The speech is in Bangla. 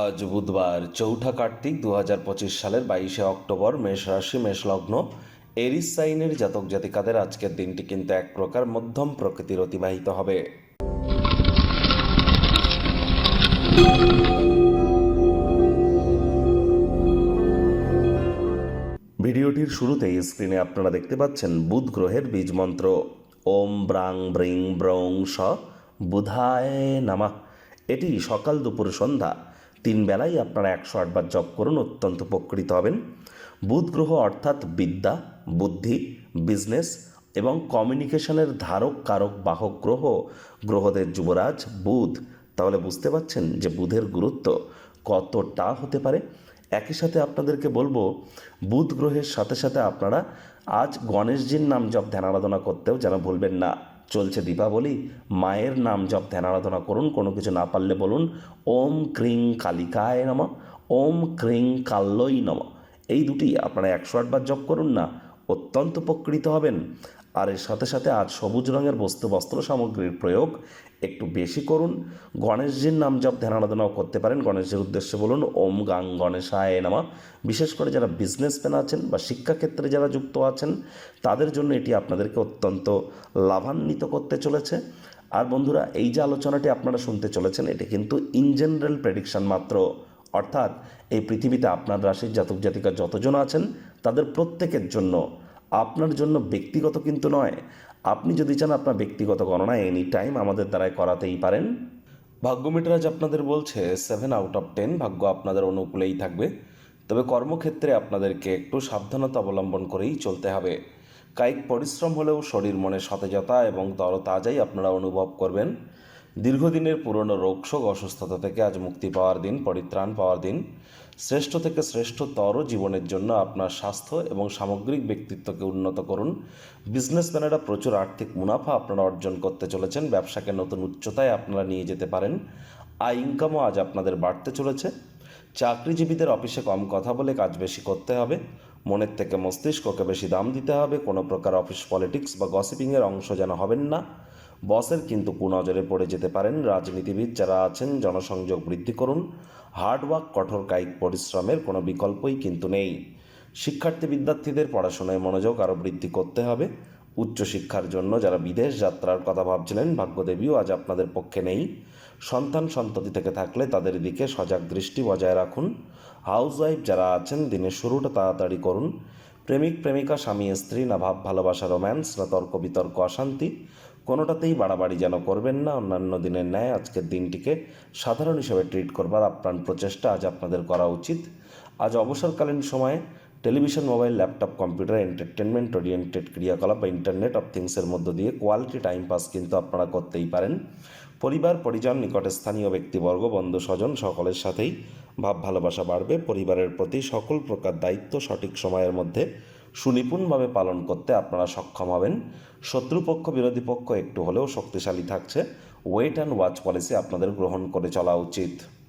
আজ বুধবার চৌঠা কার্তিক দু হাজার পঁচিশ সালের বাইশে অক্টোবর মেষ রাশি, মেষ লগ্ন। এরিস সাইনের জাতক জাতিকাদের আজকের দিনটি কিন্তু এক প্রকার মধ্যম প্রকৃতির অতিবাহিত হবে। ভিডিওটির শুরুতেই স্ক্রিনে আপনারা দেখতে পাচ্ছেন বুধ গ্রহের বীজ মন্ত্র। ওম ব্রাং ব্রিং ব্রং স বুধায় নামা। এটি সকাল দুপুর সন্ধ্যা তিন বেলায় আপনারা একশো আটবার জপ করুন, অত্যন্ত উপকৃত হবেন। বুধ গ্রহ অর্থাৎ বিদ্যা, বুদ্ধি বিজনেস এবং কমিউনিকেশনের ধারক, কারক, বাহক গ্রহ, গ্রহদের যুবরাজ, বুধ। তাহলে বুঝতে পারছেন যে বুধের গুরুত্ব কতটা হতে পারে? একই সাথে আপনাদেরকে বলব, বুধ গ্রহের সাথে সাথে আপনারা আজ গণেশজির নাম জপ ধ্যান আরাধনা করতেও যেন ভুলবেন না। চলছে দীপাবলি, মায়ের নাম জপ ধ্যান আরাধনা করুন, কোনো কিছু না পারলে বলুন, ওম ক্রিং কালিকায় নম, ওম ক্রিং কাল্লই নম। এই দুটি আপনারা একশো আটবার জপ করুন না অত্যন্ত উপকৃত হবেন। আর এর সাথে সাথে আজ সবুজ রঙের বস্তু বস্ত্র সামগ্রীর প্রয়োগ একটু বেশি করুন। গণেশজির নাম জপ ধ্যান আরাধনাও করতে পারেন। গণেশের উদ্দেশ্যে বলুন, ওম গাং গণেশায় নামা। বিশেষ করে যারা বিজনেসম্যান আছেন বা শিক্ষাক্ষেত্রে যারা যুক্ত আছেন, তাদের জন্য এটি আপনাদেরকে অত্যন্ত লাভান্বিত করতে চলেছে। আর বন্ধুরা, এই যে আলোচনাটি আপনারা শুনতে চলেছেন, এটি কিন্তু ইন জেনারেল প্রেডিকশন মাত্র। অর্থাৎ এই পৃথিবীতে আপনার রাশির জাতক জাতিকা যতজন আছেন, তাদের প্রত্যেকের জন্য, আপনার জন্য ব্যক্তিগত কিন্তু নয়। আপনি যদি চান আপনার ব্যক্তিগত গণনা এনি টাইম আমাদের দ্বারাই করাতেই পারেন। ভাগ্যমিটার আজ আপনাদের বলছে সেভেন আউট অফ টেন ভাগ্য আপনাদের অনুকূলেই থাকবে। তবে কর্মক্ষেত্রে আপনাদেরকে একটু সাবধানতা অবলম্বন করেই চলতে হবে। কায়িক পরিশ্রম হলেও শরীর মনে সতেজতা এবং তরতাজাই আপনারা অনুভব করবেন। দীর্ঘদিনের পুরনো রোগশোক অসুস্থতা থেকে আজ মুক্তি পাওয়ার দিন, পরিত্রাণ পাওয়ার দিন। শ্রেষ্ঠ থেকে শ্রেষ্ঠতর জীবনের জন্য আপনার স্বাস্থ্য এবং সামগ্রিক ব্যক্তিত্বকে উন্নত করুন। বিজনেসম্যানেরা প্রচুর আর্থিক মুনাফা আপনারা অর্জন করতে চলেছেন। ব্যবসাকে নতুন উচ্চতায় আপনারা নিয়ে যেতে পারেন। আয় ইনকামও আজ আপনাদের বাড়তে চলেছে। চাকরিজীবীদের অফিসে কম কথা বলে কাজ বেশি করতে হবে। মনের থেকে মস্তিষ্ককে বেশি দাম দিতে হবে। কোনো প্রকার অফিস পলিটিক্স বা গসিপিংয়ের অংশ যেন হবেন না। বসের কিন্তু কুনজরে পড়ে যেতে পারেন রাজনীতিবিদ যারা আছেন, জনসংযোগ বৃদ্ধি করুন। হার্ডওয়ার্ক কঠোর কায়িক পরিশ্রমের কোনো বিকল্পই কিন্তু নেই। শিক্ষার্থী বিদ্যার্থীদের পড়াশোনায় মনোযোগ আরও বৃদ্ধি করতে হবে। উচ্চশিক্ষার জন্য যারা বিদেশ যাত্রার কথা ভাবছিলেন, ভাগ্যদেবীও আজ আপনাদের পক্ষে নেই। সন্তান সন্ততি থেকে থাকলে তাদের দিকে সজাগ দৃষ্টি বজায় রাখুন। হাউসওয়াইফ যারা আছেন, দিনের শুরুটা তাড়াতাড়ি করুন। প্রেমিক, প্রেমিকা, স্বামী, স্ত্রী, না ভাব, ভালোবাসা, রোম্যান্স, না তর্ক বিতর্ক, অশান্তি। কোনোটাতেই বাড়াবাড়ি যেন করবেন না। অন্যান্য দিনের ন্যায় আজকের দিনটিকে সাধারণ হিসেবে ট্রিট করবার আপ্রাণ প্রচেষ্টা আজ আপনাদের করা উচিত। আজ অবসরকালীন সময়ে television, mobile, laptop, computer entertainment oriented ক্রিয়াকলাপ বা ইন্টারনেট অফ থিংসের মধ্য দিয়ে কোয়ালিটি টাইম পাস কিন্তু আপনারা করতেই পারেন। পরিবার, পরিজন, নিকটে স্থানীয় ব্যক্তিবর্গ, বন্ধু, স্বজন সকলের সাথেই ভাব ভালোবাসা বাড়বে। পরিবারের প্রতি সকল প্রকার দায়িত্ব সঠিক সময়ের মধ্যে সুনিপুণভাবে পালন করতে আপনারা সক্ষম হবেন। শত্রুপক্ষ, বিরোধী পক্ষ একটু হলেও শক্তিশালী থাকছে। ওয়েট অ্যান্ড ওয়াচ পলিসি আপনাদের গ্রহণ করে চলা উচিত।